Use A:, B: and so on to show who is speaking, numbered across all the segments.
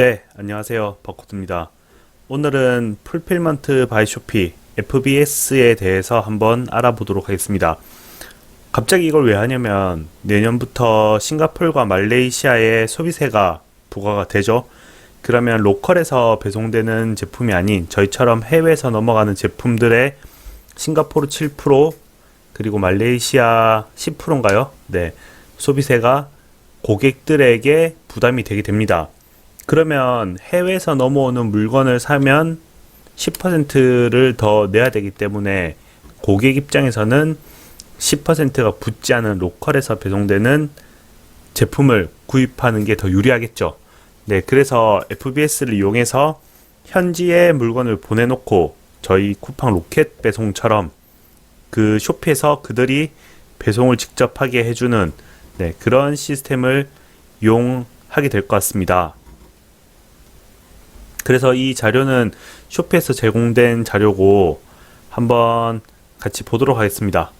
A: 네, 안녕하세요. 버코트입니다. 오늘은 풀필먼트 바이 쇼피 FBS에 대해서 한번 알아보도록 하겠습니다. 갑자기 이걸 왜 하냐면 내년부터 싱가폴과 말레이시아에 소비세가 부과가 되죠. 그러면 로컬에서 배송되는 제품이 아닌 저희처럼 해외에서 넘어가는 제품들의 싱가포르 7% 그리고 말레이시아 10%인가요? 네. 소비세가 고객들에게 부담이 되게 됩니다. 그러면 해외에서 넘어오는 물건을 사면 10%를 더 내야 되기 때문에 고객 입장에서는 10%가 붙지 않은 로컬에서 배송되는 제품을 구입하는 게 더 유리하겠죠. 네, 그래서 FBS를 이용해서 현지에 물건을 보내놓고 저희 쿠팡 로켓 배송처럼 그 쇼피에서 그들이 배송을 직접 하게 해주는 네, 그런 시스템을 이용하게 될 것 같습니다. 그래서 이 자료는 쇼피에서 제공된 자료고 한번 같이 보도록 하겠습니다.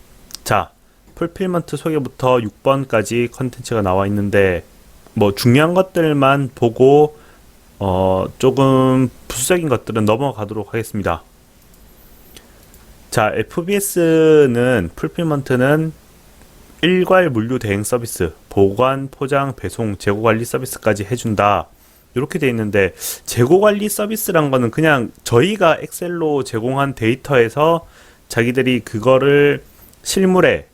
A: 자, 풀필먼트 소개부터 6번까지 컨텐츠가 나와 있는데 뭐 중요한 것들만 보고 어 조금 부수적인 것들은 넘어가도록 하겠습니다. 자, FBS는 풀필먼트는 일괄 물류 대행 서비스, 보관, 포장, 배송, 재고 관리 서비스까지 해준다. 이렇게 돼 있는데 재고 관리 서비스란 거는 그냥 저희가 엑셀로 제공한 데이터에서 자기들이 그거를 실물에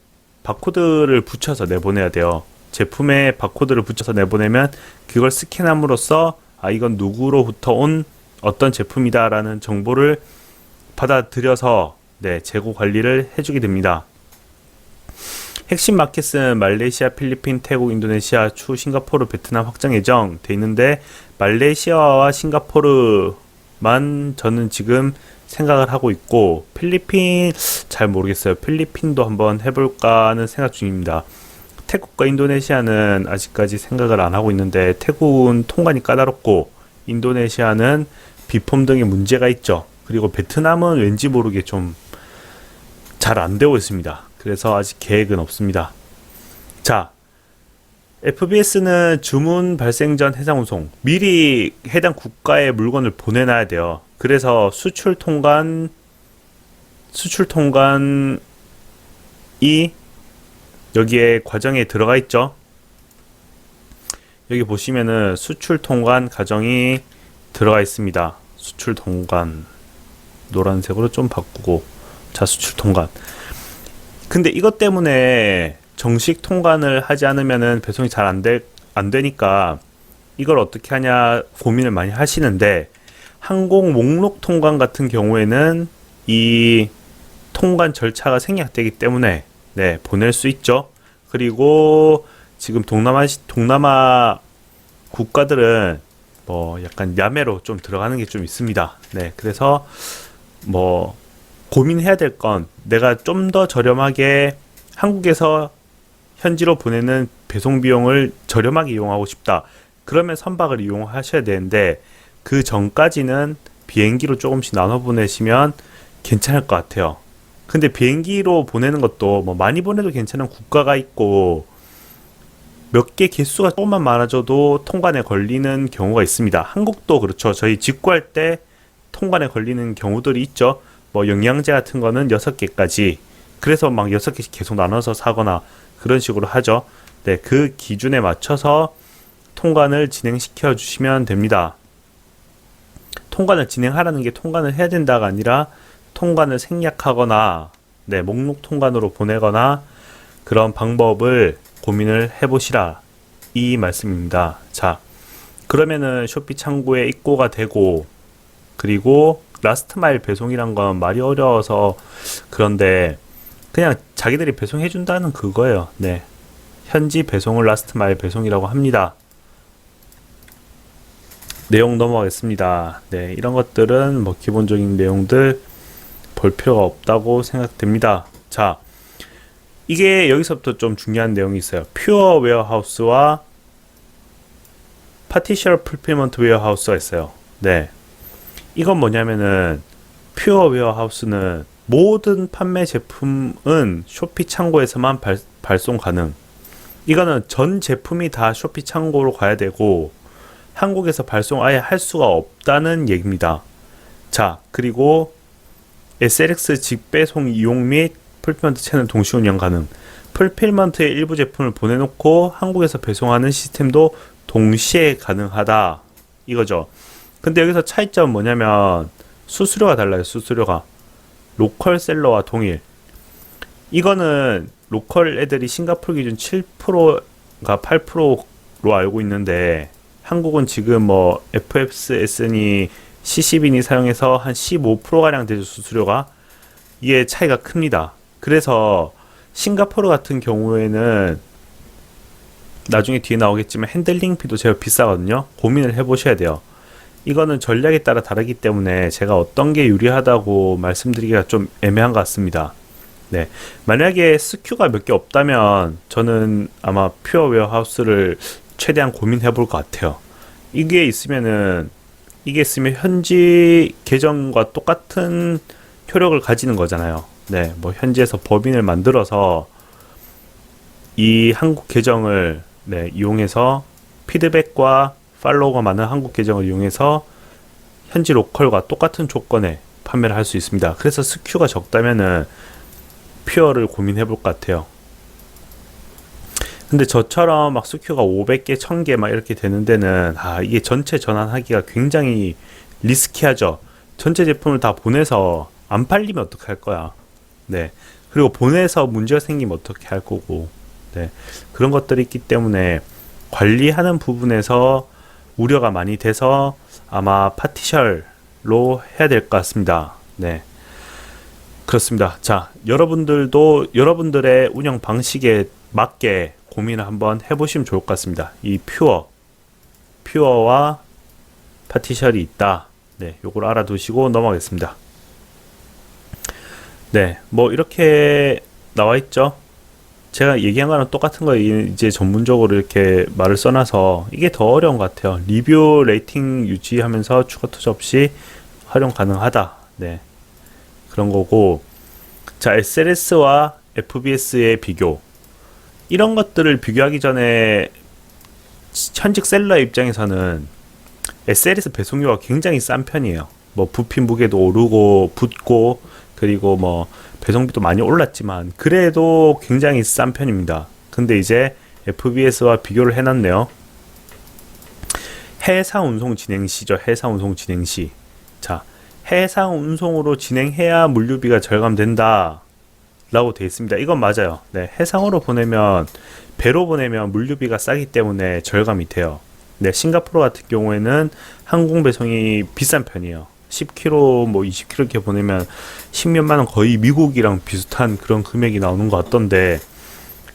A: 바코드를 붙여서 내보내야 돼요. 제품에 바코드를 붙여서 내보내면 그걸 스캔함으로써 아 이건 누구로부터 온 어떤 제품이다라는 정보를 받아들여서 네, 재고 관리를 해주게 됩니다. 핵심 마켓은 말레이시아, 필리핀, 태국, 인도네시아, 추, 싱가포르, 베트남 확장 예정 돼 있는데 말레이시아와 싱가포르만 저는 지금 생각을 하고 있고 필리핀 잘 모르겠어요. 필리핀도 한번 해볼까 하는 생각 중입니다. 태국과 인도네시아는 아직까지 생각을 안 하고 있는데 태국은 통관이 까다롭고 인도네시아는 비폼 등의 문제가 있죠. 그리고 베트남은 왠지 모르게 좀 잘 안 되고 있습니다. 그래서 아직 계획은 없습니다. 자, FBS는 주문 발생 전 해상 운송 미리 해당 국가에 물건을 보내놔야 돼요. 그래서 수출 통관 수출 통관이 여기에 과정에 들어가 있죠. 여기 보시면은 수출 통관 과정이 들어가 있습니다. 수출 통관 노란색으로 좀 바꾸고 자 수출 통관. 근데 이것 때문에 정식 통관을 하지 않으면은 배송이 잘 안 될, 안 되니까 이걸 어떻게 하냐 고민을 많이 하시는데 항공 목록 통관 같은 경우에는 이 통관 절차가 생략되기 때문에 네, 보낼 수 있죠. 그리고 지금 동남아 동남아 국가들은 뭐 약간 야매로 좀 들어가는 게 좀 있습니다. 네, 그래서 뭐 고민해야 될 건 내가 좀 더 저렴하게 한국에서 현지로 보내는 배송 비용을 저렴하게 이용하고 싶다. 그러면 선박을 이용하셔야 되는데 그 전까지는 비행기로 조금씩 나눠 보내시면 괜찮을 것 같아요. 근데 비행기로 보내는 것도 뭐 많이 보내도 괜찮은 국가가 있고 몇 개 개수가 조금만 많아져도 통관에 걸리는 경우가 있습니다. 한국도 그렇죠. 저희 직구할 때 통관에 걸리는 경우들이 있죠. 뭐 영양제 같은 거는 6개까지 그래서 막 6개씩 계속 나눠서 사거나 그런 식으로 하죠. 네, 그 기준에 맞춰서 통관을 진행시켜 주시면 됩니다. 통관을 진행하라는 게 통관을 해야 된다가 아니라 통관을 생략하거나 네, 목록 통관으로 보내거나 그런 방법을 고민을 해보시라 이 말씀입니다. 자, 그러면은 쇼피 창구에 입고가 되고 그리고 라스트 마일 배송이란 건 말이 어려워서 그런데 그냥 자기들이 배송해 준다는 그거예요. 네. 현지 배송을 라스트 마일 배송이라고 합니다. 내용 넘어가겠습니다. 네, 이런 것들은 뭐 기본적인 내용들 볼 필요가 없다고 생각됩니다. 자, 이게 여기서부터 좀 중요한 내용이 있어요. 퓨어 웨어하우스와 파티셜 풀필먼트 웨어하우스가 있어요. 네. 이건 뭐냐면은 퓨어 웨어하우스는 모든 판매 제품은 쇼피 창고에서만 발, 발송 가능. 이거는 전 제품이 다 쇼피 창고로 가야 되고 한국에서 발송 아예 할 수가 없다는 얘기입니다. 자, 그리고 SLX 직배송 이용 및 풀필먼트 채널 동시 운영 가능. 풀필먼트의 일부 제품을 보내놓고 한국에서 배송하는 시스템도 동시에 가능하다. 이거죠. 근데 여기서 차이점은 뭐냐면 수수료가 달라요. 수수료가 로컬 셀러와 동일. 이거는 로컬 애들이 싱가포르 기준 7%가 8%로 알고 있는데 한국은 지금 뭐 FFSN이 CCB니 사용해서 한 15%가량 되죠 수수료가 이게 차이가 큽니다. 그래서 싱가포르 같은 경우에는 나중에 뒤에 나오겠지만 핸들링 비도 제법 비싸거든요. 고민을 해보셔야 돼요. 이거는 전략에 따라 다르기 때문에 제가 어떤 게 유리하다고 말씀드리기가 좀 애매한 것 같습니다. 네. 만약에 스큐가 몇 개 없다면 저는 아마 퓨어 웨어하우스를 최대한 고민해 볼 것 같아요. 이게 있으면은 이게 있으면 현지 계정과 똑같은 효력을 가지는 거잖아요. 네. 뭐 현지에서 법인을 만들어서 이 한국 계정을 네, 이용해서 피드백과 팔로워가 많은 한국 계정을 이용해서 현지 로컬과 똑같은 조건에 판매를 할 수 있습니다. 그래서 스큐가 적다면은 퓨어를 고민해 볼 것 같아요. 근데 저처럼 막 스큐가 500개, 1000개 막 이렇게 되는 데는 아, 이게 전체 전환하기가 굉장히 리스키하죠. 전체 제품을 다 보내서 안 팔리면 어떡할 거야. 네. 그리고 보내서 문제가 생기면 어떻게 할 거고. 네. 그런 것들이 있기 때문에 관리하는 부분에서 우려가 많이 돼서 아마 파티셜로 해야 될 것 같습니다. 네. 그렇습니다. 자, 여러분들도 여러분들의 운영 방식에 맞게 고민을 한번 해보시면 좋을 것 같습니다. 이 퓨어, 퓨어와 파티셜이 있다. 네, 요걸 알아두시고 넘어가겠습니다. 네, 뭐 이렇게 나와 있죠. 제가 얘기한 거랑 똑같은 거 이제 전문적으로 이렇게 말을 써놔서 이게 더 어려운 것 같아요. 리뷰 레이팅 유지하면서 추가 투자 없이 활용 가능하다. 네. 그런 거고 자 SLS와 FBS의 비교 이런 것들을 비교하기 전에 현직 셀러 입장에서는 SLS 배송료가 굉장히 싼 편이에요. 뭐 부핀 무게도 오르고 붙고 그리고 뭐 배송비도 많이 올랐지만 그래도 굉장히 싼 편입니다. 근데 이제 FBS와 비교를 해놨네요. 해상 운송 진행 시죠. 해상 운송 진행 시. 자, 해상 운송으로 진행해야 물류비가 절감된다. 라고 되어 있습니다. 이건 맞아요. 네, 해상으로 보내면 배로 보내면 물류비가 싸기 때문에 절감이 돼요. 네, 싱가포르 같은 경우에는 항공 배송이 비싼 편이에요. 10km 뭐 20km 이렇게 보내면 10몇만 원 거의 미국이랑 비슷한 그런 금액이 나오는 것 같던데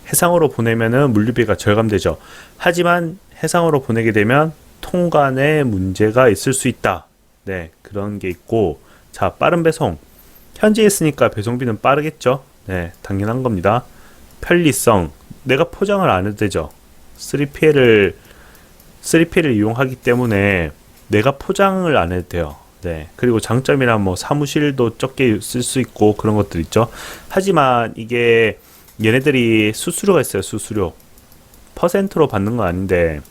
A: 해상으로 보내면은 물류비가 절감되죠. 하지만 해상으로 보내게 되면 통관에 문제가 있을 수 있다. 네, 그런 게 있고 자, 빠른 배송. 현지에 있으니까 배송비는 빠르겠죠. 네, 당연한 겁니다. 편리성. 내가 포장을 안 해도 되죠. 3PL을 3PL을 이용하기 때문에 내가 포장을 안 해도 돼요. 네. 그리고 장점이란 뭐 사무실도 적게 쓸 수 있고 그런 것들 있죠. 하지만 이게 얘네들이 수수료가 있어요. 수수료. 퍼센트로 받는 건 아닌데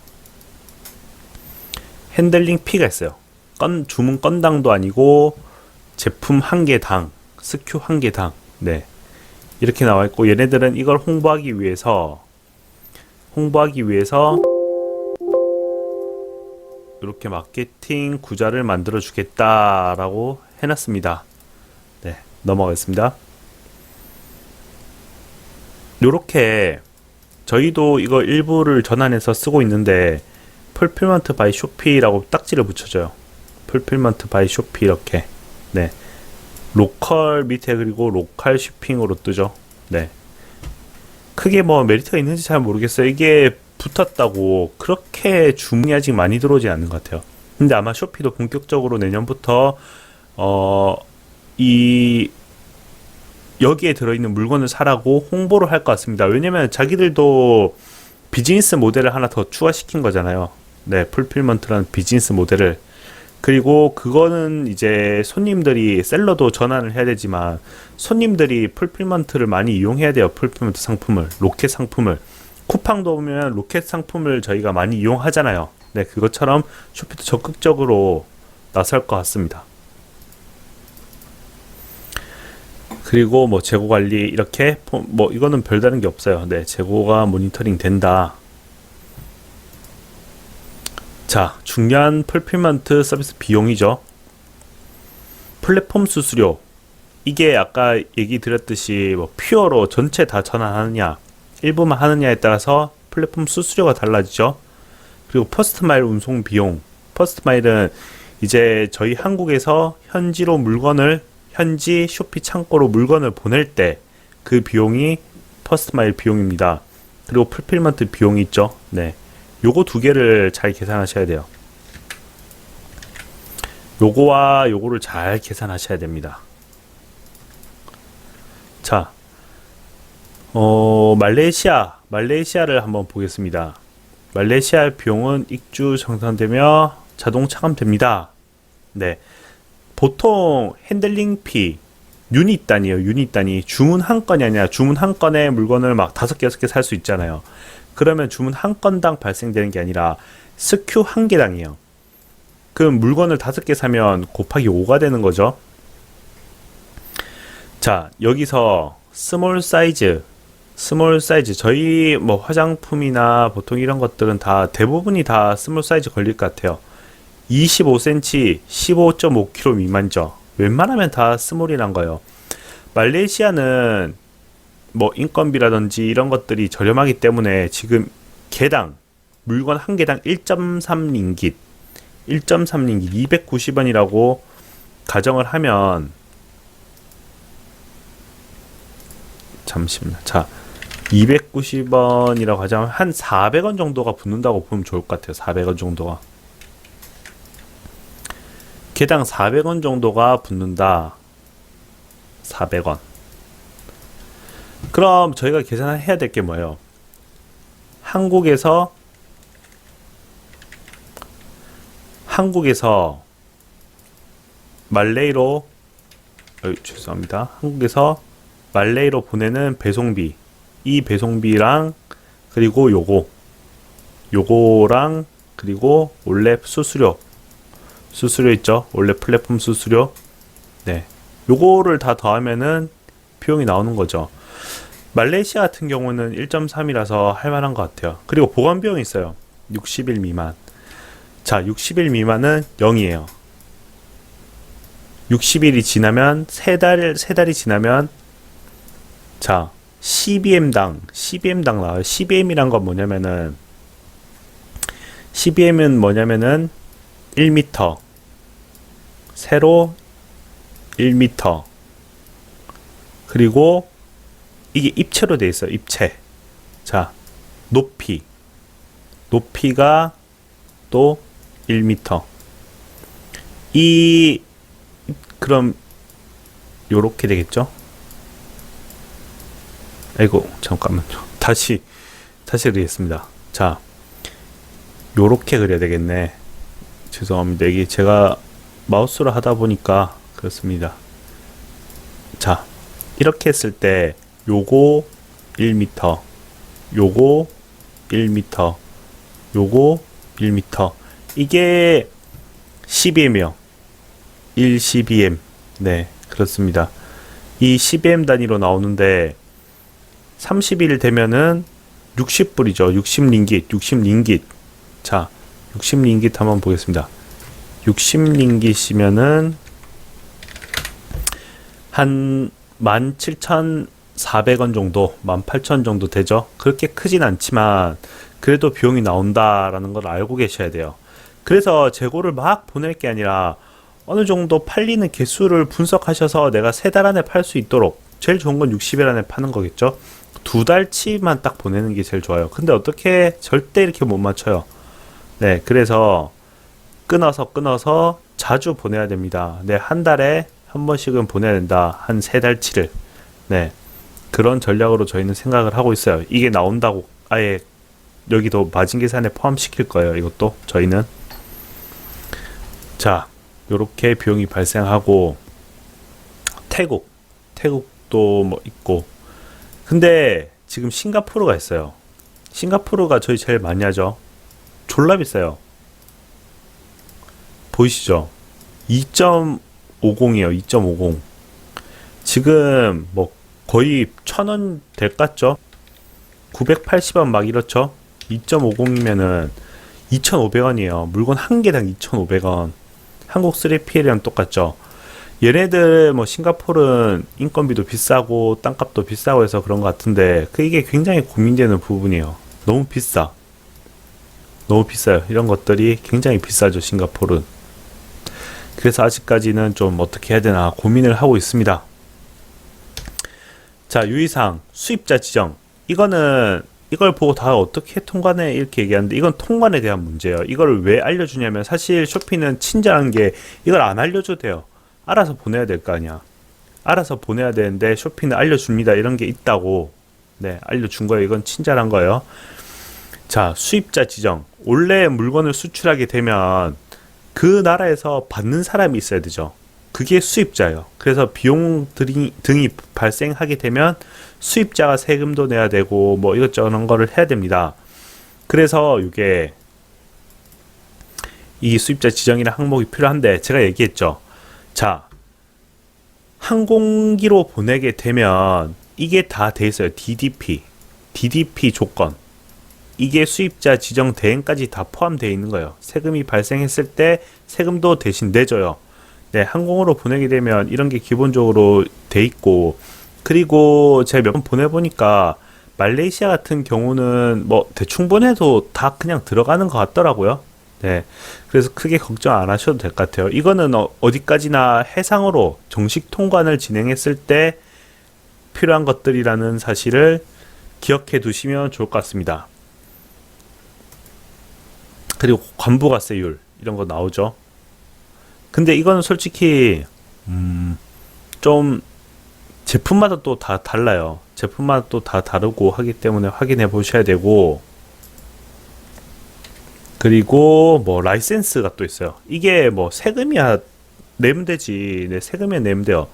A: 핸들링 피가 있어요. 건 주문 건당도 아니고 제품 한 개당 스큐 한 개당 네 이렇게 나와 있고 얘네들은 이걸 홍보하기 위해서 홍보하기 위해서 이렇게 마케팅 구자를 만들어 주겠다라고 해놨습니다. 네, 넘어가겠습니다. 요렇게 저희도 이거 일부를 전환해서 쓰고 있는데 풀필먼트 바이 쇼피라고 딱지를 붙여줘요. 풀필먼트 바이 쇼피 이렇게. 네. 로컬 밑에 그리고 로컬 쇼핑으로 뜨죠. 네. 크게 뭐 메리트가 있는지 잘 모르겠어요. 이게 붙었다고 그렇게 주문이 아직 많이 들어오지 않는 것 같아요. 근데 아마 쇼피도 본격적으로 내년부터 어 이 여기에 들어있는 물건을 사라고 홍보를 할 것 같습니다. 왜냐면 자기들도 비즈니스 모델을 하나 더 추가시킨 거잖아요. 네, 풀필먼트라는 비즈니스 모델을 그리고 그거는 이제 손님들이 셀러도 전환을 해야 되지만 손님들이 풀필먼트를 많이 이용해야 돼요. 풀필먼트 상품을 로켓 상품을 쿠팡도 보면 로켓 상품을 저희가 많이 이용하잖아요. 네, 그것처럼 쇼피도 적극적으로 나설 것 같습니다. 그리고 뭐 재고 관리 이렇게 포- 뭐 이거는 별다른 게 없어요. 네, 재고가 모니터링 된다. 자, 중요한 풀필먼트 서비스 비용이죠. 플랫폼 수수료. 이게 아까 얘기 드렸듯이 뭐 퓨어로 전체 다 전환하느냐, 일부만 하느냐에 따라서 플랫폼 수수료가 달라지죠. 그리고 퍼스트 마일 운송 비용. 퍼스트 마일은 이제 저희 한국에서 현지로 물건을 현지 쇼피 창고로 물건을 보낼 때 그 비용이 퍼스트 마일 비용입니다. 그리고 풀필먼트 비용이 있죠. 네. 요거 두 개를 잘 계산하셔야 돼요. 요거와 요거를 잘 계산하셔야 됩니다. 자, 어, 말레이시아, 말레이시아를 한번 보겠습니다. 말레이시아 비용은 익주 정산되며 자동 차감됩니다. 네. 보통 핸들링 피, 유닛 단위예요. 유닛 단위. 주문 한 건이 아니라 주문 한 건에 물건을 막 다섯 개, 여섯 개 살 수 있잖아요. 그러면 주문 한 건당 발생되는 게 아니라 스큐 한 개당이에요. 그럼 물건을 다섯 개 사면 곱하기 5가 되는 거죠. 자, 여기서 스몰 사이즈, 스몰 사이즈. 저희 뭐 화장품이나 보통 이런 것들은 다 대부분이 다 스몰 사이즈 걸릴 것 같아요. 25cm, 15.5kg 미만죠. 웬만하면 다 스몰이란 거예요. 말레이시아는 뭐 인건비라든지 이런 것들이 저렴하기 때문에 지금 개당 물건 한 개당 1.3 링깃 1.3 링깃 290원이라고 가정을 하면 잠시만요. 자, 290원이라고 하자면 한 400원 정도가 붙는다고 보면 좋을 것 같아요. 400원 정도가. 개당 400원 정도가 붙는다. 400원. 그럼 저희가 계산해야 될 게 뭐예요? 한국에서 한국에서 말레이로 어이, 죄송합니다. 한국에서 말레이로 보내는 배송비 이 배송비랑 그리고 요거 요거랑 그리고 원래 수수료 수수료 있죠? 원래 플랫폼 수수료 네 요거를 다 더하면은 비용이 나오는 거죠. 말레이시아 같은 경우는 1.3이라서 할 만한 것 같아요. 그리고 보관 비용이 있어요. 60일 미만. 자, 60일 미만은 0이에요. 60일이 지나면 세 달, 세 달이 지나면 자, CBM당, CBM당 나와요. CBM이란 건 뭐냐면은 CBM은 뭐냐면은 1m 세로 1m 그리고 이게 입체로 돼 있어요. 입체. 자, 높이. 높이가 또 1m. 이 그럼 요렇게 되겠죠? 아이고, 잠깐만요. 다시 다시 그리겠습니다. 자. 요렇게 그려야 되겠네. 죄송합니다. 이게 제가 마우스로 하다 보니까 그렇습니다. 자, 이렇게 했을 때 요거 1m, 요거 1m, 요거 1m. 이게 CBM이요. 1 CBM. 네, 그렇습니다. 이 CBM 단위로 나오는데 30일 되면은 60불이죠. 60링깃, 60링깃. 자, 60링깃 한번 보겠습니다. 60링깃이면은 한 17,400원 정도, 18,000원 정도 되죠. 그렇게 크진 않지만 그래도 비용이 나온다라는 걸 알고 계셔야 돼요. 그래서 재고를 막 보낼 게 아니라 어느 정도 팔리는 개수를 분석하셔서 내가 세 달 안에 팔 수 있도록 제일 좋은 건 60일 안에 파는 거겠죠. 두 달치만 딱 보내는 게 제일 좋아요. 근데 어떻게 절대 이렇게 못 맞춰요. 네, 그래서 끊어서 끊어서 자주 보내야 됩니다. 네, 한 달에 한 번씩은 보내야 된다. 한 세 달치를. 네. 그런 전략으로 저희는 생각을 하고 있어요. 이게 나온다고 아예 여기도 마진 계산에 포함시킬 거예요. 이것도 저희는 자, 요렇게 비용이 발생하고 태국, 태국도 뭐 있고 근데 지금 싱가포르가 있어요. 싱가포르가 저희 제일 많이 하죠. 졸라 비싸요. 보이시죠? 2.50이에요. 2.50. 지금 뭐 거의 1000원 될 것 같죠? 980원 막 이렇죠? 2.50이면은 2,500원이에요. 물건 한 개당 2,500원. 한국 3PL이랑 똑같죠? 얘네들 뭐 싱가포르는 인건비도 비싸고 땅값도 비싸고 해서 그런 것 같은데 그 이게 굉장히 고민되는 부분이에요. 너무 비싸. 너무 비싸요. 이런 것들이 굉장히 비싸죠, 싱가포르는. 그래서 아직까지는 좀 어떻게 해야 되나 고민을 하고 있습니다. 자, 유의사항, 수입자 지정. 이거는 이걸 보고 다 어떻게 통관해 이렇게 얘기하는데 이건 통관에 대한 문제예요. 이걸 왜 알려주냐면 사실 쇼핑은 친절한 게 이걸 안 알려줘도 돼요. 알아서 보내야 될 거 아니야. 알아서 보내야 되는데 쇼핑은 알려줍니다. 이런 게 있다고 네 알려준 거예요. 이건 친절한 거예요. 자, 수입자 지정. 원래 물건을 수출하게 되면 그 나라에서 받는 사람이 있어야 되죠. 그게 수입자예요. 그래서 비용 등이, 등이 발생하게 되면 수입자가 세금도 내야 되고 뭐 이것저것 거를 해야 됩니다. 그래서 이게 이 수입자 지정이라는 항목이 필요한데 제가 얘기했죠. 자, 항공기로 보내게 되면 이게 다 돼 있어요. DDP, DDP 조건. 이게 수입자 지정 대행까지 다 포함되어 있는 거예요. 세금이 발생했을 때 세금도 대신 내줘요. 네, 항공으로 보내게 되면 이런 게 기본적으로 돼 있고 그리고 제가 몇 번 보내보니까 말레이시아 같은 경우는 뭐 대충 보내도 다 그냥 들어가는 것 같더라고요. 네. 그래서 크게 걱정 안 하셔도 될 것 같아요. 이거는 어, 어디까지나 해상으로 정식 통관을 진행했을 때 필요한 것들이라는 사실을 기억해 두시면 좋을 것 같습니다. 그리고 관부가세율 이런 거 나오죠. 근데 이거는 솔직히 음, 좀 제품마다 또 다 달라요. 제품마다 또 다 다르고 하기 때문에 확인해 보셔야 되고 그리고 뭐 라이센스가 또 있어요. 이게 뭐 세금이야 내면 되지. 네, 세금이야 내면 돼요.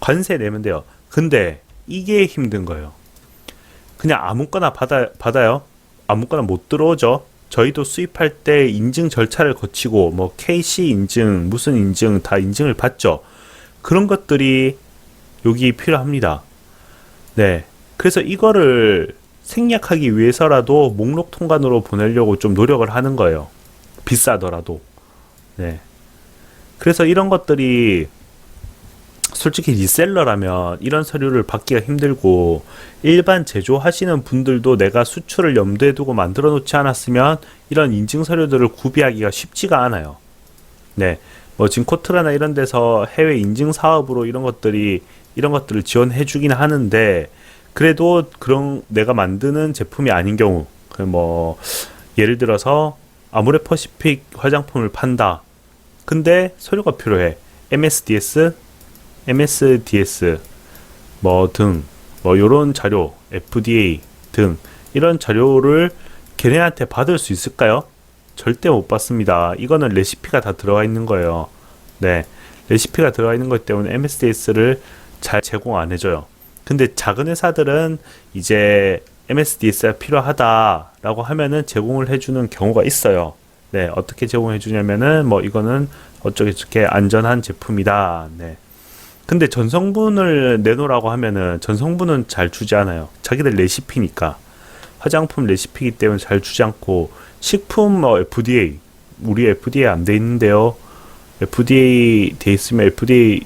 A: 관세 내면 돼요. 근데 이게 힘든 거예요. 그냥 아무거나 받아 받아요. 아무거나 못 들어오죠. 저희도 수입할 때 인증 절차를 거치고 뭐 KC 인증, 무슨 인증 다 인증을 받죠. 그런 것들이 여기 필요합니다. 네. 그래서 이거를 생략하기 위해서라도 목록 통관으로 보내려고 좀 노력을 하는 거예요. 비싸더라도. 네. 그래서 이런 것들이 솔직히 리셀러라면 이런 서류를 받기가 힘들고 일반 제조하시는 분들도 내가 수출을 염두에 두고 만들어 놓지 않았으면 이런 인증 서류들을 구비하기가 쉽지가 않아요. 네. 뭐 지금 코트라나 이런 데서 해외 인증 사업으로 이런 것들이 이런 것들을 지원해 주긴 하는데 그래도 그런 내가 만드는 제품이 아닌 경우 그뭐 예를 들어서 아모레 퍼시픽 화장품을 판다. 근데 서류가 필요해. MSDS MSDS 뭐등뭐 요런 자료 FDA 등 이런 자료를 걔네한테 받을 수 있을까요? 절대 못 받습니다. 이거는 레시피가 다 들어가 있는 거예요. 네. 레시피가 들어가 있는 것 때문에 MSDS를 잘 제공 안 해줘요. 근데 작은 회사들은 이제 MSDS가 필요하다라고 하면은 제공을 해주는 경우가 있어요. 네, 어떻게 제공해 주냐면은 뭐 이거는 어쩌게 저렇게 안전한 제품이다. 네. 근데 전성분을 내놓으라고 하면은 전성분은 잘 주지 않아요. 자기들 레시피니까. 화장품 레시피이기 때문에 잘 주지 않고 식품 뭐 FDA 우리 FDA 안 돼 있는데요. FDA 돼 있으면 FDA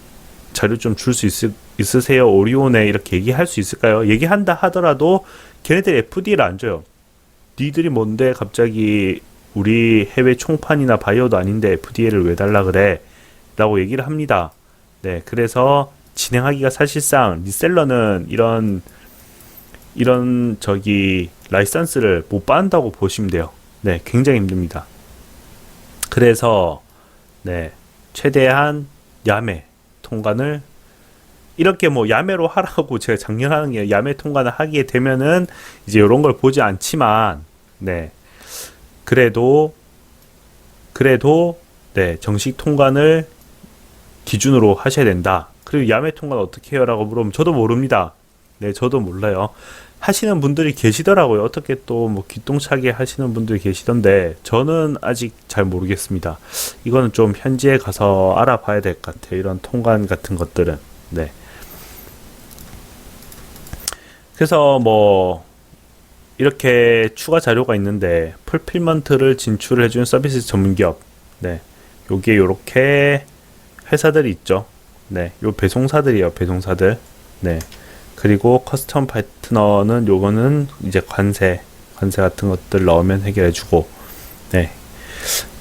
A: 자료 좀 줄 수 있 으세요? 오리온에 이렇게 얘기할 수 있을까요? 얘기한다 하더라도 걔네들 FDA를 안 줘요. 니들이 뭔데 갑자기 우리 해외 총판이나 바이오도 아닌데 FDA를 왜 달라 그래? 라고 얘기를 합니다. 네, 그래서 진행하기가 사실상 리셀러는 이런 이런 저기 라이선스를 못 받는다고 보시면 돼요. 네, 굉장히 힘듭니다. 그래서 네, 최대한 야매 통관을 이렇게 뭐 야매로 하라고 제가 작년 하는 게 야매 통관을 하게 되면은 이제 이런 걸 보지 않지만 네 그래도 그래도 네 정식 통관을 기준으로 하셔야 된다. 그리고 야매 통관 어떻게 해요라고 물으면 저도 모릅니다. 네, 저도 몰라요. 하시는 분들이 계시더라고요. 어떻게 또 뭐 기똥차게 하시는 분들이 계시던데 저는 아직 잘 모르겠습니다. 이거는 좀 현지에 가서 알아봐야 될 것 같아요. 이런 통관 같은 것들은. 네. 그래서 뭐 이렇게 추가 자료가 있는데 풀필먼트를 진출해 준 서비스 전문 기업. 네. 여기에 요렇게 회사들이 있죠. 네. 요 배송사들이에요. 배송사들. 네. 그리고 커스텀 파트너는 요거는 이제 관세, 관세 같은 것들 넣으면 해결해 주고, 네.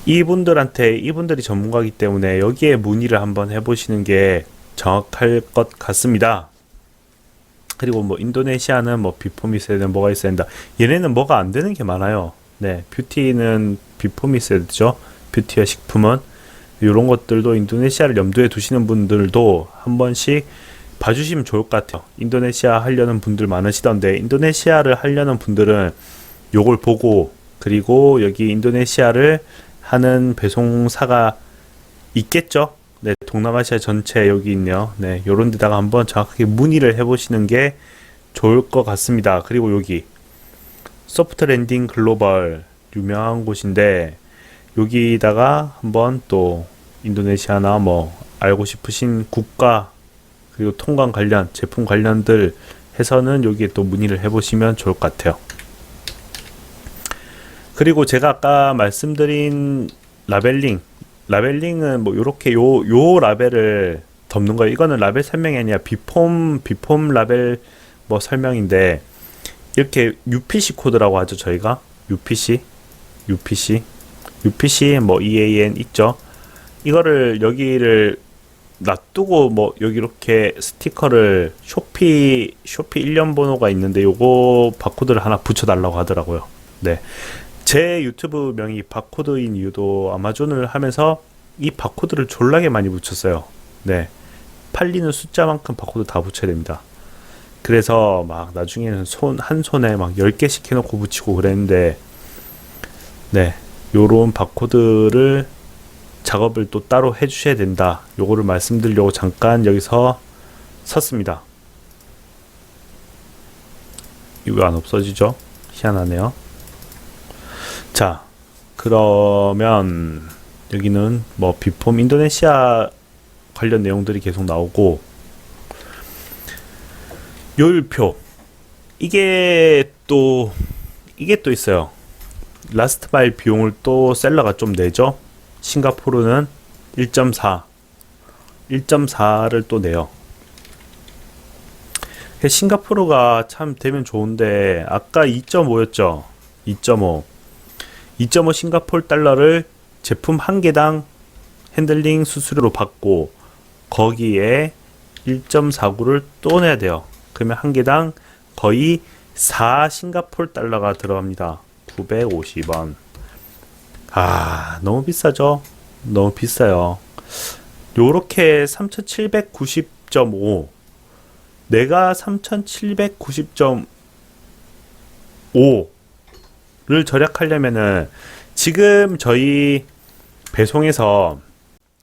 A: 이분들한테, 이분들이 전문가이기 때문에 여기에 문의를 한번 해보시는 게 정확할 것 같습니다. 그리고 뭐 인도네시아는 뭐 비폼이 있어야 되는 뭐가 있어야 된다. 얘네는 뭐가 안 되는 게 많아요. 네. 뷰티는 비폼이 있어야 되죠. 뷰티와 식품은. 이런 것들도 인도네시아를 염두에 두시는 분들도 한 번씩 봐주시면 좋을 것 같아요. 인도네시아 하려는 분들 많으시던데 인도네시아를 하려는 분들은 요걸 보고 그리고 여기 인도네시아를 하는 배송사가 있겠죠. 네, 동남아시아 전체 여기 있네요. 네, 요런 데다가 한번 정확하게 문의를 해보시는 게 좋을 것 같습니다. 그리고 여기 소프트 랜딩 글로벌 유명한 곳인데 여기다가 한번 또 인도네시아나 뭐 알고 싶으신 국가 그리고 통관 관련 제품 관련들 해서는 여기에 또 문의를 해보시면 좋을 것 같아요. 그리고 제가 아까 말씀드린 라벨링 라벨링은 뭐 요렇게 요 요 라벨을 덮는 거예요. 이거는 라벨 설명이 아니라 비폼 비폼 라벨 뭐 설명인데 이렇게 UPC 코드라고 하죠 저희가 UPC UPC UPC 뭐 EAN 있죠. 이거를 여기를 놔두고 뭐 여기 이렇게 스티커를 쇼피 쇼피 1년 번호가 있는데 요거 바코드를 하나 붙여 달라고 하더라고요. 네. 제 유튜브 명이 바코드인 이유도 아마존을 하면서 이 바코드를 졸라게 많이 붙였어요. 네. 팔리는 숫자만큼 바코드 다 붙여야 됩니다. 그래서 막 나중에는 손 한 손에 막 10개씩 해 놓고 붙이고 그랬는데 네. 요런 바코드를 작업을 또 따로 해주셔야 된다. 요거를 말씀드리려고 잠깐 여기서 섰습니다. 이거 안 없어지죠? 희한하네요. 자, 그러면 여기는 뭐 비폼 인도네시아 관련 내용들이 계속 나오고 요일표 이게 또 이게 또 있어요. 라스트 마일 비용을 또 셀러가 좀 내죠. 싱가포르는 1.4, 1.4를 또 내요. 싱가포르가 참 되면 좋은데 아까 2.5였죠. 2.5. 2.5 싱가포르 달러를 제품 한 개당 핸들링 수수료로 받고 거기에 1.49를 또 내야 돼요. 그러면 한 개당 거의 4 싱가포르 달러가 들어갑니다. 950원. 아, 너무 비싸죠? 너무 비싸요. 요렇게 3790.5 내가 3790.5 를 절약하려면은 지금 저희 배송에서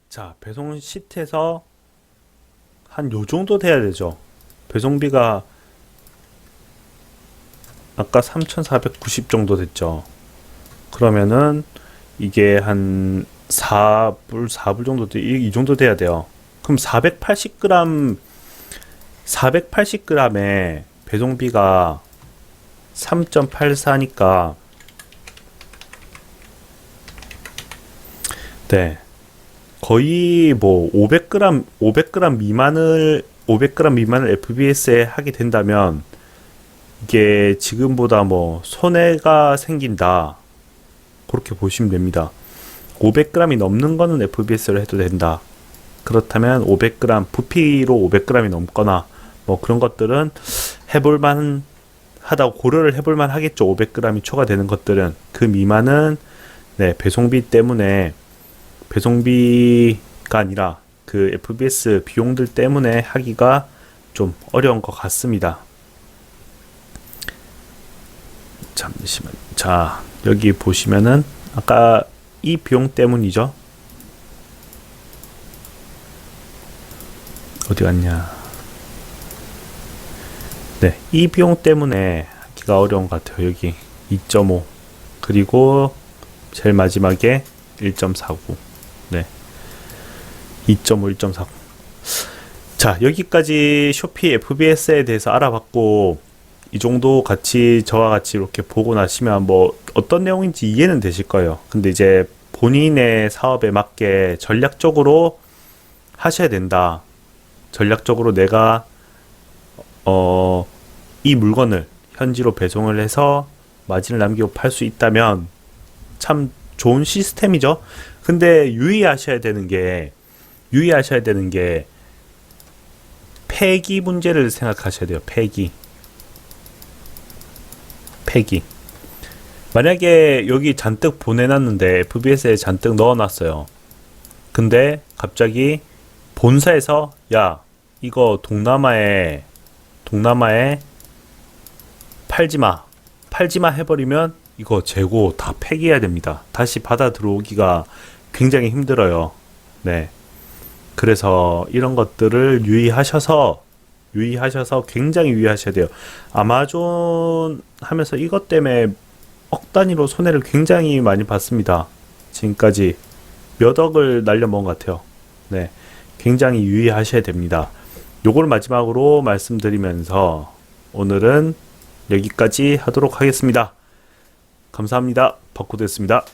A: 자, 배송 시트에서 한 요 정도 돼야 되죠. 배송비가 아까 3,490 정도 됐죠. 그러면은 이게 한 4불, 4불 정도 돼, 이, 이 정도 돼야 돼요. 그럼 480g, 480g에 배송비가 3.84니까, 네. 거의 뭐 500g, 500g 미만을, 500g 미만을 FBS에 하게 된다면, 이게 지금보다 뭐 손해가 생긴다. 그렇게 보시면 됩니다. 500g이 넘는 거는 FBS를 해도 된다. 그렇다면 500g 부피로 500g이 넘거나 뭐 그런 것들은 해볼만 하다고 고려를 해볼만 하겠죠. 500g이 초과되는 것들은 그 미만은 네 배송비 때문에 배송비가 아니라 그 FBS 비용들 때문에 하기가 좀 어려운 것 같습니다. 잠시만. 자, 여기 보시면은 아까 이 비용 때문이죠. 어디 갔냐? 네, 이 비용 때문에 하기가 어려운 것 같아요. 여기 2.5 그리고 제일 마지막에 1.49. 네. 2.5, 1.49. 자, 여기까지 쇼피 FBS에 대해서 알아봤고 이 정도 같이 저와 같이 이렇게 보고 나시면 뭐 어떤 내용인지 이해는 되실 거예요. 근데 이제 본인의 사업에 맞게 전략적으로 하셔야 된다. 전략적으로 내가 어, 이 물건을 현지로 배송을 해서 마진을 남기고 팔 수 있다면 참 좋은 시스템이죠. 근데 유의하셔야 되는 게 유의하셔야 되는 게 폐기 문제를 생각하셔야 돼요. 폐기. 폐기. 만약에 여기 잔뜩 보내놨는데 FBS에 잔뜩 넣어놨어요. 근데 갑자기 본사에서 야 이거 동남아에 동남아에 팔지마 팔지마 해버리면 이거 재고 다 폐기해야 됩니다. 다시 받아 들어오기가 굉장히 힘들어요. 네. 그래서 이런 것들을 유의하셔서 유의하셔서 굉장히 유의하셔야 돼요. 아마존 하면서 이것 때문에 억 단위로 손해를 굉장히 많이 봤습니다. 지금까지 몇 억을 날려먹은 것 같아요. 네. 굉장히 유의하셔야 됩니다. 요걸 마지막으로 말씀드리면서 오늘은 여기까지 하도록 하겠습니다. 감사합니다. 버코드였습니다.